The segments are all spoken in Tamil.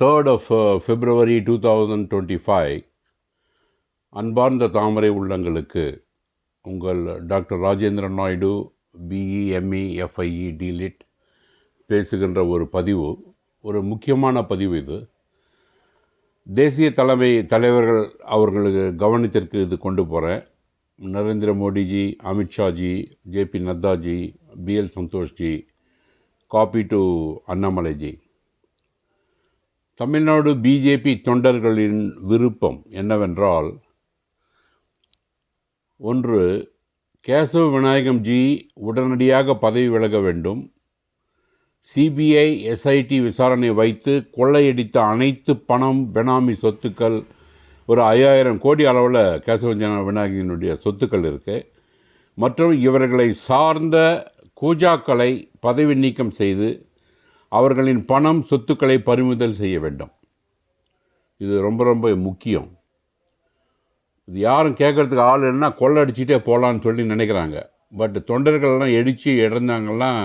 Third of February two thousand twenty five அன்பார்ந்த தாமரை உள்ளங்களுக்கு உங்கள் doctor Rajendran Naidu BE ME FIE DLitt பேசுகின்ற ஒரு பதிவு ஒரு முக்கியமான பதிவு இது. தேசிய தலைமை தலைவர்கள் அவர்களுக்கு கவனத்திற்கு இது கொண்டு போகிறேன் Narendra Modiji Amit Shahji JP Naddaji BL Santoshji copy to Annamalaiji. Tamil Nadu BJP தொண்டர்களின் விருப்பம் என்னவென்றால் ஒன்று கேசவ விநாயகம் ஜி உடனடியாக பதவி விலக வேண்டும். சிபிஐ எஸ்ஐடி விசாரணை வைத்து கொள்ளையடித்த அனைத்து பணம் பெனாமி சொத்துக்கள் ஒரு ஐயாயிரம் கோடி அளவில் கேசவ விநாயகனுடைய சொத்துக்கள் இருக்குது மற்றும் இவர்களை சார்ந்த கூஜாக்களை பதவி நீக்கம் செய்து அவர்களின் பணம் சொத்துக்களை பறிமுதல் செய்ய வேண்டும். இது ரொம்ப ரொம்ப முக்கியம். இது யாரும் கேட்குறதுக்கு ஆள் இல்லைன்னா கொள்ளடிச்சிட்டே போகலான்னு சொல்லி நினைக்கிறாங்க. பட் தொண்டர்கள்லாம் எடித்து இழந்தாங்கலாம்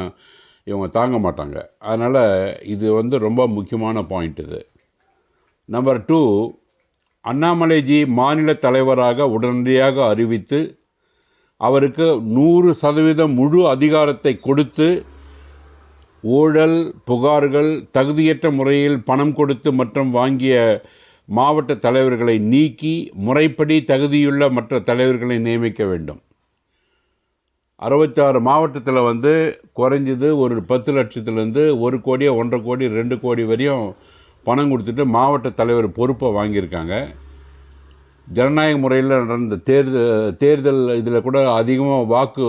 இவங்க தாங்க மாட்டாங்க. அதனால் இது வந்து ரொம்ப முக்கியமான பாயிண்ட் இது. நம்பர் டூ அண்ணாமலைஜி மாநில தலைவராக உடனடியாக அறிவித்து அவருக்கு நூறு சதவீதம் முழு அதிகாரத்தை கொடுத்து ஊழல் புகார்கள் தகுதியற்ற முறையில் பணம் கொடுத்து மற்றும் வாங்கிய மாவட்ட தலைவர்களை நீக்கி முறைப்படி தகுதியுள்ள மற்ற தலைவர்களை நியமிக்க வேண்டும். அறுபத்தாறு மாவட்டத்தில் வந்து குறைஞ்சது ஒரு பத்து லட்சத்துலேருந்து ஒரு கோடியோ ஒன்றரை கோடி ரெண்டு கோடி வரையும் பணம் கொடுத்துட்டு மாவட்ட தலைவர் பொறுப்பை வாங்கியிருக்காங்க. ஜனநாயக முறையில் நடந்த தேர்தல் தேர்தல் இதில் கூட அதிகமாக வாக்கு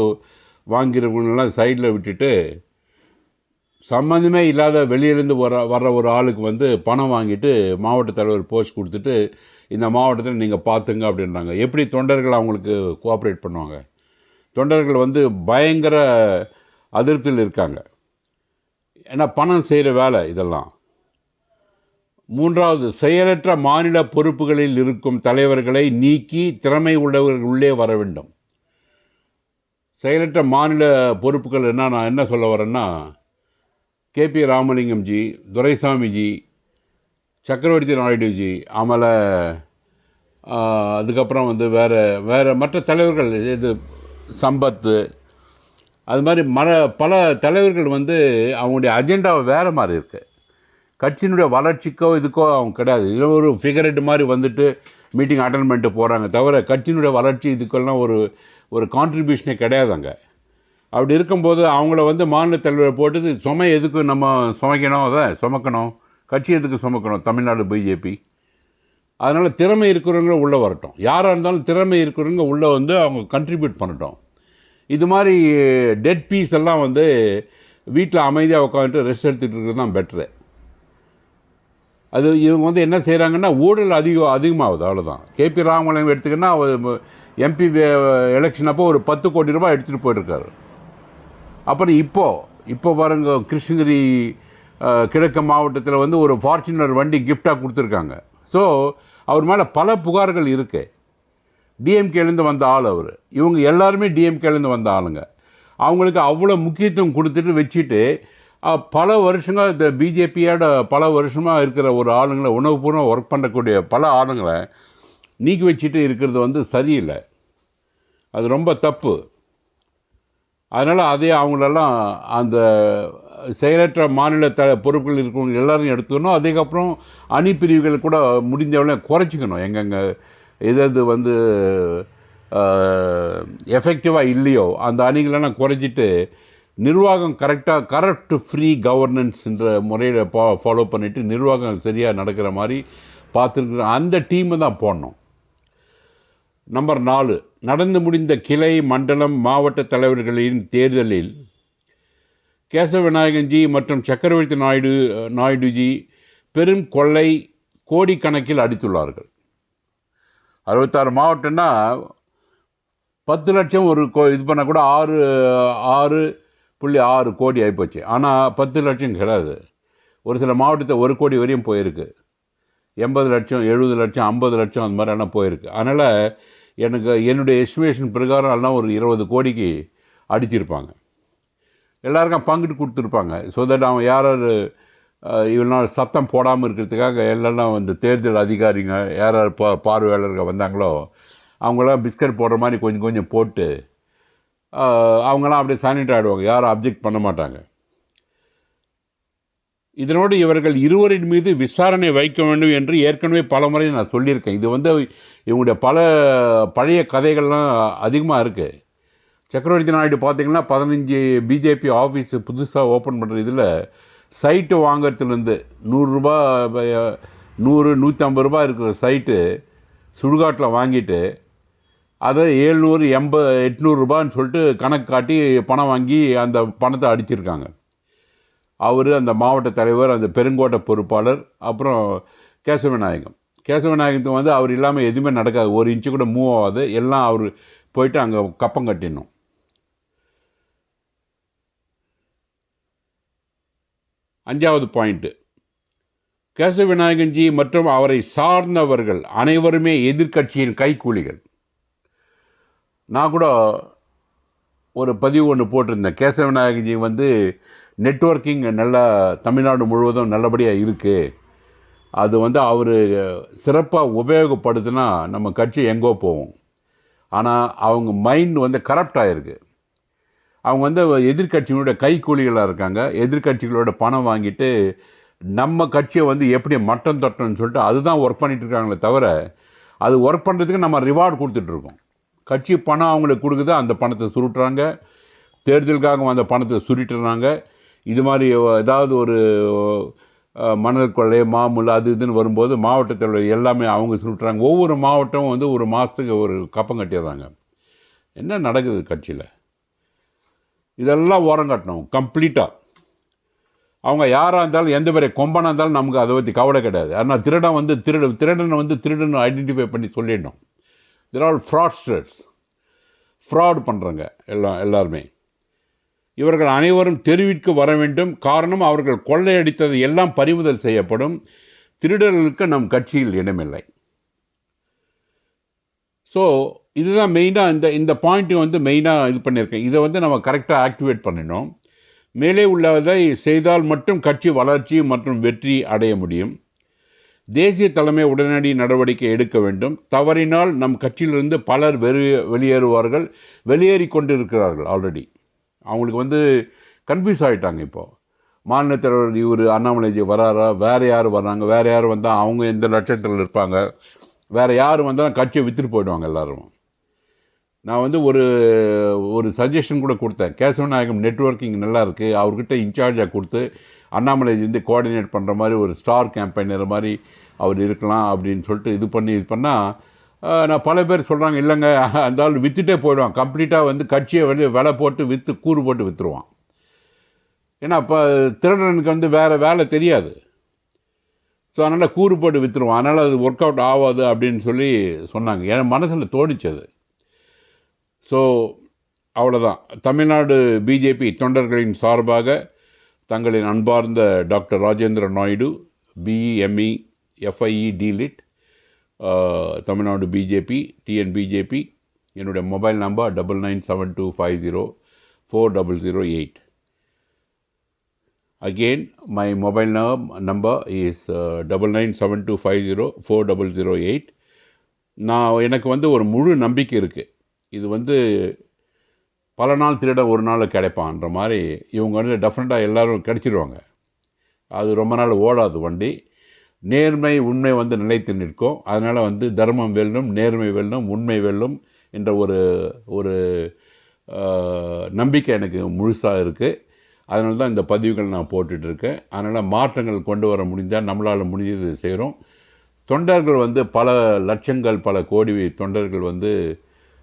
வாங்கிறவங்களெல்லாம் சைடில் விட்டுட்டு சம்மந்தமே இல்லாத வெளியிலேருந்து வர வர்ற ஒரு ஆளுக்கு வந்து பணம் வாங்கிட்டு மாவட்ட தலைவர் போஸ்ட் கொடுத்துட்டு இந்த மாவட்டத்தில் நீங்கள் பார்த்துங்க அப்படின்றாங்க. எப்படி தொண்டர்கள் அவங்களுக்கு கோஆப்ரேட் பண்ணுவாங்க? தொண்டர்கள் வந்து பயங்கர அதிருப்தியில் இருக்காங்க. ஏன்னா பணம் செய்கிற வேலை இதெல்லாம். மூன்றாவது செயலற்ற மாநில பொறுப்புகளில் இருக்கும் தலைவர்களை நீக்கி திறமை உள்ளவர்கள் உள்ளே வர வேண்டும். செயலற்ற மாநில பொறுப்புகள் என்ன நான் என்ன சொல்ல வரேன்னா கேபி ராமலிங்கம்ஜி துரைசாமிஜி சக்கரவர்த்தி நாயுடுஜி அமலை அதுக்கப்புறம் வந்து வேறு வேறு மற்ற தலைவர்கள் இது சம்பத்து அது மாதிரி மர பல தலைவர்கள் வந்து அவங்களுடைய அஜெண்டாவை வேறு மாதிரி இருக்குது கட்சியினுடைய வளர்ச்சிக்கோ இதுக்கோ அவங்க கிடையாது. இதில் ஒரு ஃபிகரெட் மாதிரி வந்துட்டு மீட்டிங் அட்டன் பண்ணிட்டு போகிறாங்க தவிர கட்சியினுடைய வளர்ச்சி இதுக்கெல்லாம் ஒரு ஒரு கான்ட்ரிபியூஷனே கிடையாது அங்கே அப்படி இருக்கும்போது அவங்கள வந்து மாநில தலைவர் போட்டு சுமை எதுக்கு நம்ம சுமைக்கணும்? அதை சுமக்கணும். கட்சி எதுக்கு சுமக்கணும்? தமிழ்நாடு பிஜேபி. அதனால் திறமை இருக்கிறவங்க உள்ளே வரட்டும். யாராக இருந்தாலும் திறமை இருக்கிறவங்க உள்ளே வந்து அவங்க கண்ட்ரிபியூட் பண்ணட்டும். இது மாதிரி டெட் பீஸ் எல்லாம் வந்து வீட்டில் அமைதியாக உட்காந்துட்டு ரெஸ்ட் எடுத்துகிட்டு இருக்கிறது தான் பெட்ரு அது இவங்க வந்து என்ன செய்கிறாங்கன்னா ஊழல் அதிகம் அதிகமாகுது அவ்வளோதான் கேபி ராமலிங்கம் எடுத்துக்கின்னா எம்பி எலெக்ஷன் அப்போ ஒரு பத்து கோடி ரூபாய் எடுத்துகிட்டு போயிட்டுருக்காரு அப்புறம் இப்போது இப்போ பாருங்க கிருஷ்ணகிரி கிழக்கு மாவட்டத்தில் வந்து ஒரு ஃபார்ச்சுனர் வண்டி கிஃப்டாக கொடுத்துருக்காங்க. ஸோ அவர் மேலே பல புகார்கள் இருக்குது டிஎம்கேலேருந்து வந்த ஆள் அவர். இவங்க எல்லாருமே டிஎம்கேலேருந்து வந்த ஆளுங்க. அவங்களுக்கு அவ்வளோ முக்கியத்துவம் கொடுத்துட்டு வச்சுட்டு பல வருஷங்கள் இந்த பிஜேபியோட பல வருஷமாக இருக்கிற ஒரு ஆளுங்களை உணவுபூர்வம் ஒர்க் பண்ணக்கூடிய பல ஆளுங்களை நீக்கி வச்சுட்டு இருக்கிறது வந்து சரியில்லை. அது ரொம்ப தப்பு. அதனால் அதே அவங்களெல்லாம் அந்த செயலற்ற மாநில த பொறுப்புகள் இருக்கிறவங்க எல்லோரும் எடுத்துக்கணும். அதுக்கப்புறம் அணி பிரிவுகள் கூட முடிஞ்சவளே குறைச்சிக்கணும். எங்கெங்கே எது எது வந்து எஃபெக்டிவாக இல்லையோ அந்த அணிகளெல்லாம் குறைச்சிட்டு நிர்வாகம் கரெக்டாக கரெக்ட் ஃப்ரீ கவர்னன்ஸ்ன்ற முறையில் பா ஃபாலோ பண்ணிவிட்டு நிர்வாகம் சரியாக நடக்கிற மாதிரி பார்த்துருக்குற அந்த டீமை தான் போடணும். நம்பர் நாலு. நடந்து முடிந்த கிளை மண்டலம் மாவட்ட தலைவர்களின் தேர்தலில் கேசவ விநாயகன்ஜி மற்றும் சக்கரவர்த்தி நாயுடு நாயுடுஜி பெரும் கொள்ளை கோடிக்கணக்கில் அடித்துள்ளார்கள். அறுபத்தாறு மாவட்டம்னா பத்து லட்சம் ஒரு கோ இது பண்ணால் கூட ஆறு ஆறு புள்ளி ஆறு கோடி ஆகிப்போச்சு ஆனால் பத்து லட்சம் கிடையாது. ஒரு சில மாவட்டத்தை ஒரு கோடி வரையும் போயிருக்கு. எண்பது லட்சம் எழுபது லட்சம் ஐம்பது லட்சம் அந்த மாதிரியான போயிருக்கு. அதனால் எனக்கு என்னுடைய எஸ்டிமேஷன் பிரகாரம் எல்லாம் ஒரு இருபது கோடிக்கு அடிச்சிருப்பாங்க. எல்லாருக்கும் பங்கிட்டு கொடுத்துருப்பாங்க. ஸோ தட் அவன் யார் யார் இவ்வளோ நாள் சத்தம் போடாமல் இருக்கிறதுக்காக எல்லாம் இந்த தேர்தல் அதிகாரிங்க யார் யார் பா பார்வையாளர்கள் வந்தாங்களோ அவங்களாம் பிஸ்கட் போடுற மாதிரி கொஞ்சம் கொஞ்சம் போட்டு அவங்களாம் அப்படியே சானிட் ஆகிடுவாங்க யாரும் அப்ஜெக்ட் பண்ண மாட்டாங்க. இதனோடு இவர்கள் இருவரின் மீது விசாரணை வைக்க வேண்டும் என்று ஏற்கனவே பல முறை நான் சொல்லியிருக்கேன். இது வந்து இவங்களுடைய பல பழைய கதைகள்லாம் அதிகமாக இருக்குது சக்கரவர்த்தி நாயுடு பார்த்திங்கன்னா பதினஞ்சு பிஜேபி ஆஃபீஸ் புதுசாக ஓப்பன் பண்ணுற இதில் சைட்டு வாங்குறதுலேருந்து நூறுரூபா நூறு நூற்றம்பது ரூபா இருக்கிற சைட்டு சுடுகாட்டில் வாங்கிட்டு அதை ஏழ்நூறு எண்பது எட்நூறுரூபான்னு சொல்லிட்டு கணக்கு காட்டி பணம் வாங்கி அந்த பணத்தை அடிச்சிருக்காங்க. அவர் அந்த மாவட்ட தலைவர் அந்த பெருங்கோட்டை பொறுப்பாளர் அப்புறம் கேசவநாயகம் கேசவநாயகத்துக்கு வந்து அவர் இல்லாமல் எதுவுமே நடக்காது. ஒரு இன்ச்சு கூட மூவ் ஆகாது. எல்லாம் அவர் போயிட்டு அங்கே கப்பம் கட்டிடணும். அஞ்சாவது பாயிண்ட்டு கேசவ விநாயகன்ஜி மற்றும் அவரை சார்ந்தவர்கள் அனைவருமே எதிர்க்கட்சியின் கைக்கூலிகள் நான் கூட ஒரு பதிவு ஒன்று போட்டிருந்தேன். கேசவ விநாயகன்ஜி வந்து நெட்ஒர்க்கிங் நல்லா தமிழ்நாடு முழுவதும் நல்லபடியாக இருக்குது அது வந்து அவர் சிறப்பாக உபயோகப்படுத்தினா நம்ம கட்சி எங்கோ போகும். ஆனால் அவங்க மைண்ட் வந்து கரப்ட் ஆகிருக்கு அவங்க வந்து எதிர்க்கட்சிகளோட கைக்கூலிகளாக இருக்காங்க. எதிர்க்கட்சிகளோட பணம் வாங்கிட்டு நம்ம கட்சியை வந்து எப்படி மட்டம் தட்டணும்னு சொல்லிட்டு அதுதான் ஒர்க் பண்ணிகிட்ருக்காங்களே தவிர அது ஒர்க் பண்ணுறதுக்கு நம்ம ரிவார்டு கொடுத்துட்ருக்கோம் கட்சி பணம் அவங்களுக்கு கொடுக்குது அந்த பணத்தை சுருட்டுறாங்க. தேர்தலுக்காக அந்த பணத்தை சுருட்டுறாங்க. இது மாதிரி ஏதாவது ஒரு மணல் கொள்ளை மாமூல் அது இதுன்னு வரும்போது மாவட்டத்தில் எல்லாமே அவங்க சுருட்டுறாங்க. ஒவ்வொரு மாவட்டமும் வந்து ஒரு மாதத்துக்கு ஒரு கப்பம் கட்டிடுறாங்க. என்ன நடக்குது கட்சியில்? இதெல்லாம் ஓரம் கட்டணும் கம்ப்ளீட்டாக அவங்க யாராக இருந்தாலும் எந்த பெரிய கொம்பனாக இருந்தாலும் நமக்கு அதை பற்றி கவலை கிடையாது. ஆனால் திருடன் வந்து திருடு திருடனை வந்து திருடனை ஐடென்டிஃபை பண்ணி சொல்லிடணும். திர் ஆல் ஃப்ராட்ஸ்டர்ஸ் ஃப்ராட் பண்ணுறாங்க எல்லாம் எல்லாருமே. இவர்கள் அனைவரும் தெருவிற்கு வர வேண்டும். காரணம் அவர்கள் கொள்ளையடித்தது எல்லாம் பறிமுதல் செய்யப்படும். திருடர்களுக்கு நம் கட்சியில் இடமில்லை. ஸோ இதுதான் மெயினாக இந்த இந்த பாயிண்ட்டு வந்து மெயினாக இது பண்ணியிருக்கேன். இதை வந்து நம்ம கரெக்டாக ஆக்டிவேட் பண்ணினோம். மேலே உள்ளதை செய்தால் மட்டும் கட்சி வளர்ச்சி மற்றும் வெற்றி அடைய முடியும். தேசிய தலைமை உடனடி நடவடிக்கை எடுக்க வேண்டும். தவறினால் நம் கட்சியிலிருந்து பலர் வெறு வெளியேறுவார்கள். வெளியேறி கொண்டிருக்கிறார்கள் ஆல்ரெடி அவங்களுக்கு வந்து கன்ஃபியூஸ் ஆகிட்டாங்க இப்போது மாநில தலைவர் இவர் அண்ணாமலைஜி வராரா? வேறு யார் வர்றாங்க? வேறு யார் வந்தால் அவங்க எந்த லட்சத்தில் இருப்பாங்க? வேறு யார் வந்தாலும் கட்சியை விற்றுட்டு போயிடுவாங்க எல்லோரும். நான் வந்து ஒரு ஒரு சஜஷன் கூட கொடுத்தேன். கேசவநாயகம் நெட்வொர்க்கிங் நல்லா இருக்குது அவர்கிட்ட இன்சார்ஜாக கொடுத்து அண்ணாமலை வந்து கோஆர்டினேட் பண்ணுற மாதிரி ஒரு ஸ்டார் கேம்பெயினர் மாதிரி அவர் இருக்கலாம் அப்படின்னு சொல்லிட்டு இது பண்ணி இது பண்ணால் நான் பல பேர் சொல்கிறாங்க இல்லைங்க அந்த ஆள் விற்றுட்டே போயிடுவான். கம்ப்ளீட்டாக வந்து கட்சியை வந்து விலை போட்டு விற்று கூறு போட்டு விற்றுருவான் ஏன்னா இப்போ திருடனுக்கு வந்து வேறு வேலை தெரியாது. ஸோ அதனால் கூறு போட்டு விற்றுருவான் அதனால் அது ஒர்க் அவுட் ஆகாது அப்படின்னு சொல்லி சொன்னாங்க. என் மனசில் தோணிச்சது ஸோ அவ்வளோதான் தமிழ்நாடு பிஜேபி தொண்டர்களின் சார்பாக தங்களின் அன்பார்ந்த doctor Rajendra Naidu BE ME FIE DLitt Tamil Nadu BJP TN BJP என்னுடைய mobile number double nine seven two five zero four double zero eight again my mobile number is double nine seven two five zero four double zero eight நான் எனக்கு வந்து ஒரு முழு நம்பிக்கை இருக்குது இது வந்து பல நாள் திருட ஒரு நாள் கிடைப்பான்ற மாதிரி இவங்க வந்து டெஃபினட்டாக எல்லோரும் கிடச்சிருவாங்க. அது ரொம்ப நாள் ஓடாது வண்டி. நேர்மை உண்மை வந்து நிலைத்து நிற்கும். அதனால் வந்து தர்மம் வெல்லும் நேர்மை வெல்லும் உண்மை வெல்லும் என்ற ஒரு ஒரு நம்பிக்கை எனக்கு முழுசாக இருக்குது அதனால தான் இந்த பதிவுகள் நான் போட்டுட்ருக்கேன் அதனால் மாற்றங்கள் கொண்டு வர முடிஞ்சால் நம்மளால் முடிஞ்சது செய்கிறோம் தொண்டர்கள் வந்து பல லட்சங்கள் பல கோடி தொண்டர்கள் வந்து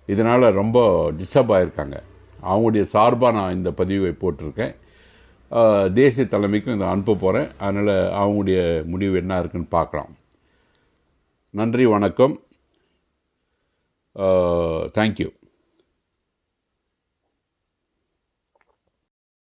இதனால் ரொம்ப டிஸ்டர்ப் ஆகியிருக்காங்க அவங்களுடைய சார்பாக நான் இந்த பதிவை போட்டிருக்கேன். தேசிய தலைமைக்கும் இதை அனுப்ப போகிறேன் அதனால் அவங்களுடைய முடிவு என்ன இருக்குன்னு பார்க்கலாம். நன்றி வணக்கம். தேங்க்யூ